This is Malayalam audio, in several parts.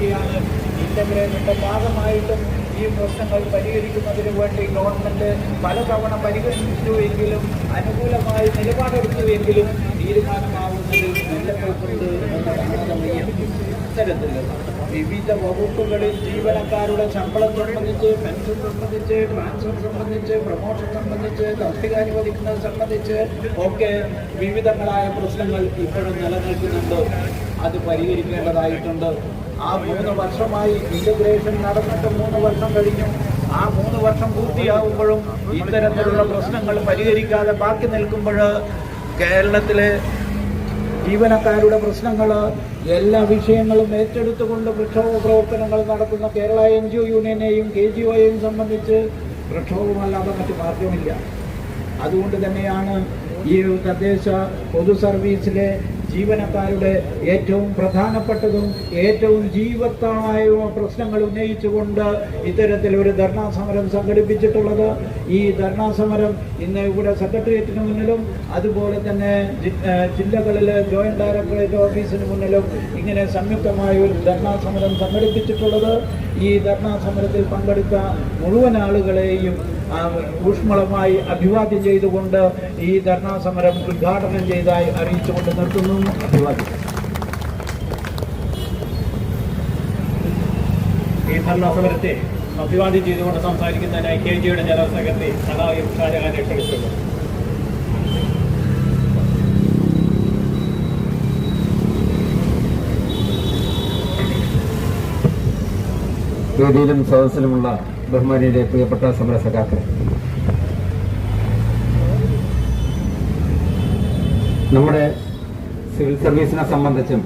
പരിഗണിക്കുകയാണ് ഇന്റഗ്രേഷന്റെ ഭാഗമായിട്ടും ഈ പ്രശ്നങ്ങൾ പരിഹരിക്കുന്നതിന് വേണ്ടി ഗവൺമെന്റ് പലതവണ പരിഗണിച്ചു എങ്കിലും അനുകൂലമായി നിലപാടെടുത്തു എങ്കിലും തീരുമാനമാവുന്നതിൽ. ഇത്തരത്തിൽ വിവിധ വകുപ്പുകളിൽ ജീവനക്കാരുടെ ശമ്പളം സംബന്ധിച്ച് പെൻഷൻ സംബന്ധിച്ച് ട്രാൻസ്ഫർ സംബന്ധിച്ച് പ്രൊമോഷൻ സംബന്ധിച്ച് തസ്തിക അനുവദിക്കുന്നത് സംബന്ധിച്ച് ഒക്കെ വിവിധങ്ങളായ പ്രശ്നങ്ങൾ ഇപ്പോഴും നിലനിൽക്കുന്നുണ്ട് അത് പരിഹരിക്കേണ്ടതായിട്ടുണ്ട് ആ മൂന്ന് വർഷമായി ഇന്റഗ്രേഷൻ നടന്നിട്ട് മൂന്ന് വർഷം കഴിഞ്ഞു. ആ മൂന്ന് വർഷം പൂർത്തിയാകുമ്പോഴും ഇത്തരത്തിലുള്ള പ്രശ്നങ്ങൾ പരിഹരിക്കാതെ ബാക്കി നിൽക്കുമ്പോൾ കേരളത്തിലെ ജീവനക്കാരുടെ പ്രശ്നങ്ങൾ എല്ലാ വിഷയങ്ങളും ഏറ്റെടുത്തുകൊണ്ട് പ്രക്ഷോഭ പ്രവർത്തനങ്ങൾ നടത്തുന്ന കേരള എൻ ജി ഒ യൂണിയനെയും കെ ജി ഒയെയും സംബന്ധിച്ച് പ്രക്ഷോഭമല്ലാതെ മറ്റ് മാർഗമില്ല അതുകൊണ്ട് തന്നെയാണ് ഈ തദ്ദേശ പൊതു സർവീസിലെ ജീവനക്കാരുടെ ഏറ്റവും പ്രധാനപ്പെട്ടതും ഏറ്റവും ജീവത്തായ പ്രശ്നങ്ങൾ ഉന്നയിച്ചുകൊണ്ട് ഇത്തരത്തിൽ ഒരു ധർണാ സമരം സംഘടിപ്പിച്ചിട്ടുള്ളത്. ഈ ധർണാ സമരം ഇന്ന് ഇവിടെ സെക്രട്ടേറിയറ്റിന് മുന്നിലും അതുപോലെ തന്നെ ജില്ലകളിലെ ജോയിന്റ് ഡയറക്ടറേറ്റ് ഓഫീസിന് മുന്നിലും ഇങ്ങനെ സംയുക്തമായ ഒരു ധർണാ സമരം സംഘടിപ്പിച്ചിട്ടുള്ളത്. ഈ ധർണാ സമരത്തിൽ പങ്കെടുത്ത മുഴുവൻ ആളുകളെയും ഊഷ്മളമായി അഭിവാദ്യം ചെയ്തുകൊണ്ട് ഈ ധർണാ സമരം ഉദ്ഘാടനം ചെയ്തായി അറിയിച്ചുകൊണ്ട് നിർത്തുന്നു. അഭിവാദ്യം ഈ ധർണാ സമരത്തെ അഭിവാദ്യം ചെയ്തുകൊണ്ട് സംസാരിക്കുന്നതിനായി കെ ജിയുടെ ജനറൽ സെക്രട്ടറി സഹായി ഷാജഹാനെ ക്ഷണിച്ചുള്ളൂ വേദിയിലും സദസ്സിലുമുള്ള ബഹുമാനിയുടെ പ്രിയപ്പെട്ട സമര സഖാക്കൾ നമ്മുടെ സിവിൽ സർവീസിനെ സംബന്ധിച്ചും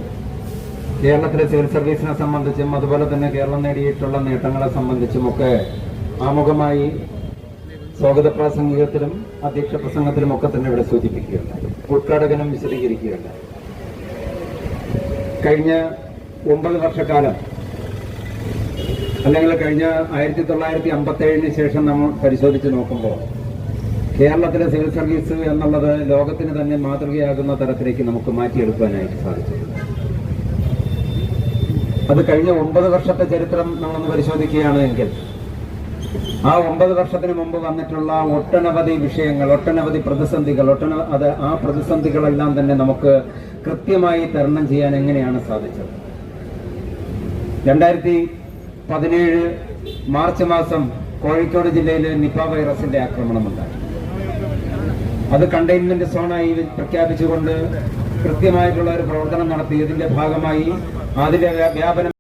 കേരളത്തിലെ സിവിൽ സർവീസിനെ സംബന്ധിച്ചും അതുപോലെ തന്നെ കേരളം നേടിയിട്ടുള്ള നേട്ടങ്ങളെ സംബന്ധിച്ചും ഒക്കെ ആമുഖമായി സ്വാഗത പ്രാസംഗികത്തിലും അധ്യക്ഷ പ്രസംഗത്തിലും ഒക്കെ തന്നെ ഇവിടെ സൂചിപ്പിക്കുകയുണ്ടായി. ഉദ്ഘാടകനും വിശദീകരിക്കുകയുണ്ടായി. കഴിഞ്ഞ ഒമ്പത് വർഷക്കാലം അല്ലെങ്കിൽ കഴിഞ്ഞ ആയിരത്തി തൊള്ളായിരത്തി അമ്പത്തി ഏഴിന് ശേഷം നമ്മൾ പരിശോധിച്ച് നോക്കുമ്പോൾ കേരളത്തിലെ സിവിൽ സർവീസ് എന്നുള്ളത് ലോകത്തിന് തന്നെ മാതൃകയാകുന്ന തരത്തിലേക്ക് നമുക്ക് മാറ്റിയെടുക്കാനായിട്ട് സാധിച്ചു. അത് കഴിഞ്ഞ ഒമ്പത് വർഷത്തെ ചരിത്രം നമ്മളൊന്ന് പരിശോധിക്കുകയാണ് എങ്കിൽ ആ ഒമ്പത് വർഷത്തിന് മുമ്പ് വന്നിട്ടുള്ള ഒട്ടനവധി വിഷയങ്ങൾ ഒട്ടനവധി പ്രതിസന്ധികൾ ഒട്ടന അത് ആ പ്രതിസന്ധികളെല്ലാം തന്നെ നമുക്ക് കൃത്യമായി തരണം ചെയ്യാൻ എങ്ങനെയാണ് സാധിച്ചത്? രണ്ടായിരത്തി പതിനേഴ് മാർച്ച് മാസം കോഴിക്കോട് ജില്ലയിൽ നിപ്പ വൈറസിന്റെ ആക്രമണമുണ്ടായി. അത് കണ്ടെയ്ൻമെന്റ് സോണായി പ്രഖ്യാപിച്ചുകൊണ്ട് കൃത്യമായിട്ടുള്ള ഒരു പ്രവർത്തനം നടത്തി. ഇതിന്റെ ഭാഗമായി അതിന്റെ വ്യാപനം